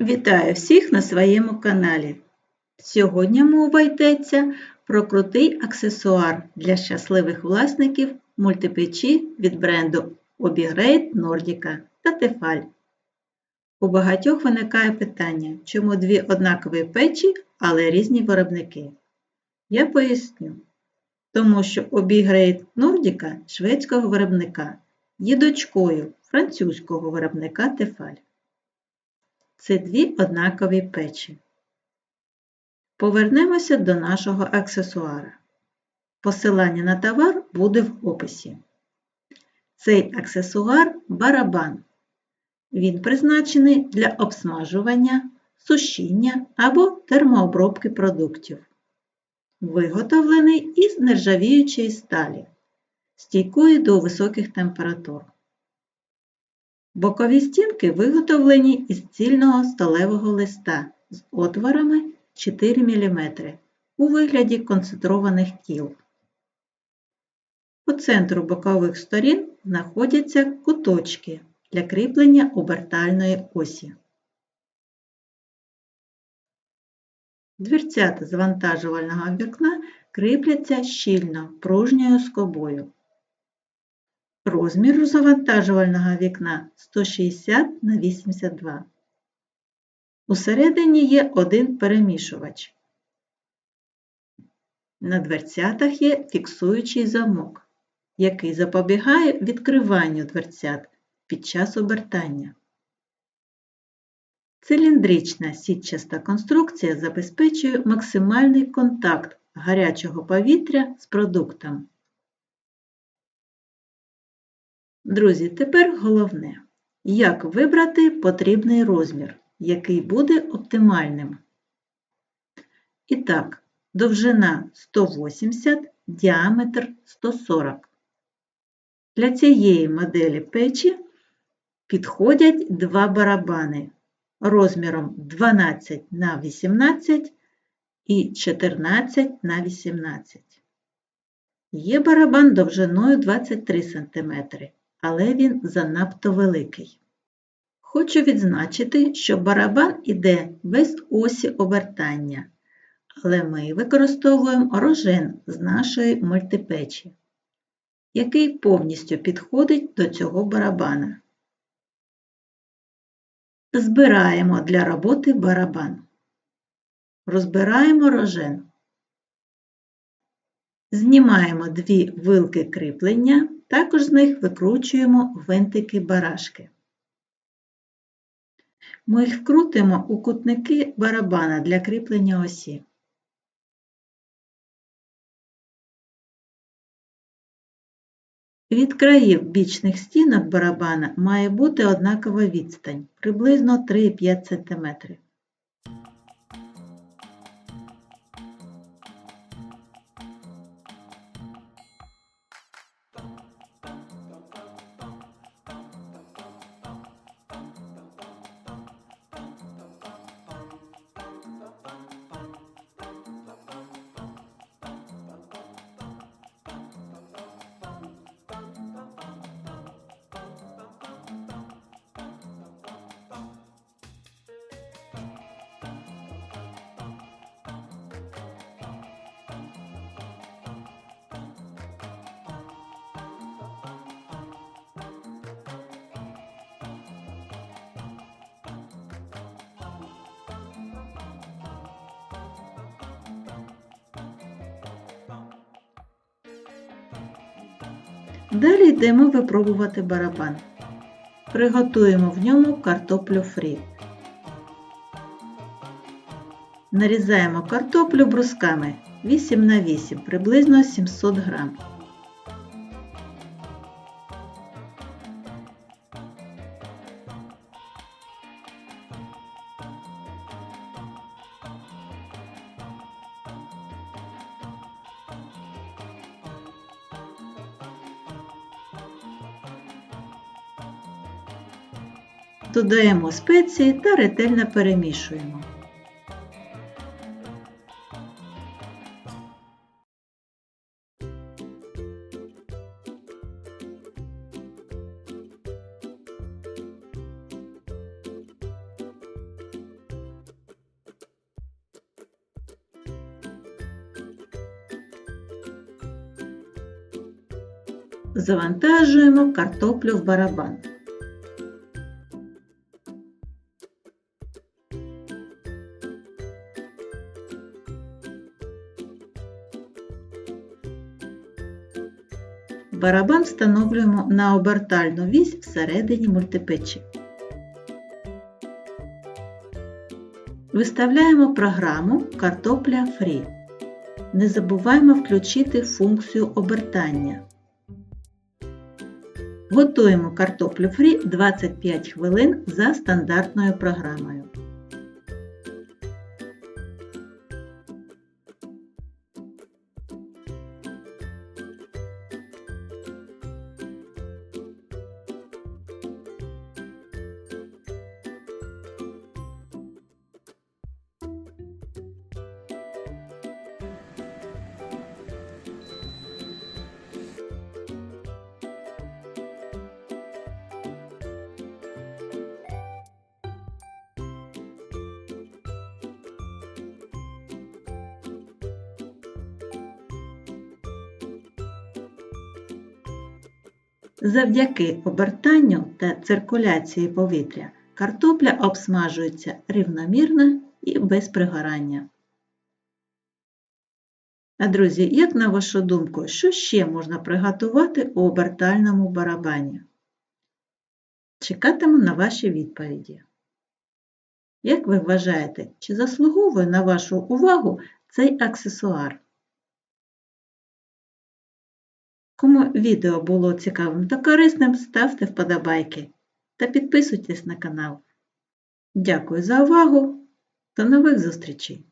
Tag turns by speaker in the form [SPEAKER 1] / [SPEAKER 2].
[SPEAKER 1] Вітаю всіх на своєму каналі. Сьогодні мова йдеться про крутий аксесуар для щасливих власників мультипечі від бренду Obigrade Nordica та Tefal. У багатьох виникає питання, чому дві однакові печі, але різні виробники. Я поясню. Тому що Obigrade Nordica шведського виробника є дочкою французького виробника Tefal. Це дві однакові печі. Повернемося до нашого аксесуара. Посилання на товар буде в описі. Цей аксесуар барабан. Він призначений для обсмажування, сушіння або термообробки продуктів. Виготовлений із нержавіючої сталі, стійкої до високих температур. Бокові стінки виготовлені із цільного сталевого листа з отворами 4 мм у вигляді концентрованих кіл. По центру бокових сторін знаходяться куточки для кріплення обертальної осі. Дверцята завантажувального вікна кріпляться щільно пружньою скобою. Розмір завантажувального вікна 160 на 82. Усередині є один перемішувач. На дверцятах є фіксуючий замок, який запобігає відкриванню дверцят під час обертання. Циліндрична сітчаста конструкція забезпечує максимальний контакт гарячого повітря з продуктом. Друзі, тепер головне, як вибрати потрібний розмір, який буде оптимальним. І так, довжина 180, діаметр 140. Для цієї моделі печі підходять два барабани розміром 12 на 18 і 14 на 18. Є барабан довжиною 23 см але він занадто великий. Хочу відзначити, що барабан іде без осі обертання, але ми використовуємо рожен з нашої мультипечі, який повністю підходить до цього барабана. Збираємо для роботи барабан. Розбираємо рожен. Знімаємо дві вилки кріплення також з них викручуємо винтики барашки. Ми їх вкрутимо у кутники барабана для кріплення осі. Від країв бічних стінок барабана має бути однакова відстань приблизно 3,5 см. Далі йдемо випробувати барабан. Приготуємо в ньому картоплю фрі. Нарізаємо картоплю брусками 8 на 8, приблизно 700 грам. додаємо спеції та ретельно перемішуємо. Завантажуємо картоплю в барабан. Барабан встановлюємо на обертальну вісь всередині мультипечі. Виставляємо програму Картопля Фрі. Не забуваємо включити функцію обертання. Готуємо картоплю фрі 25 хвилин за стандартною програмою. Завдяки обертанню та циркуляції повітря картопля обсмажується рівномірно і без пригорання. А друзі, як на вашу думку, що ще можна приготувати у обертальному барабані? Чекатиму на ваші відповіді. Як ви вважаєте, чи заслуговує на вашу увагу цей аксесуар? Кому відео було цікавим та корисним, ставте вподобайки та підписуйтесь на канал. Дякую за увагу! До нових зустрічей!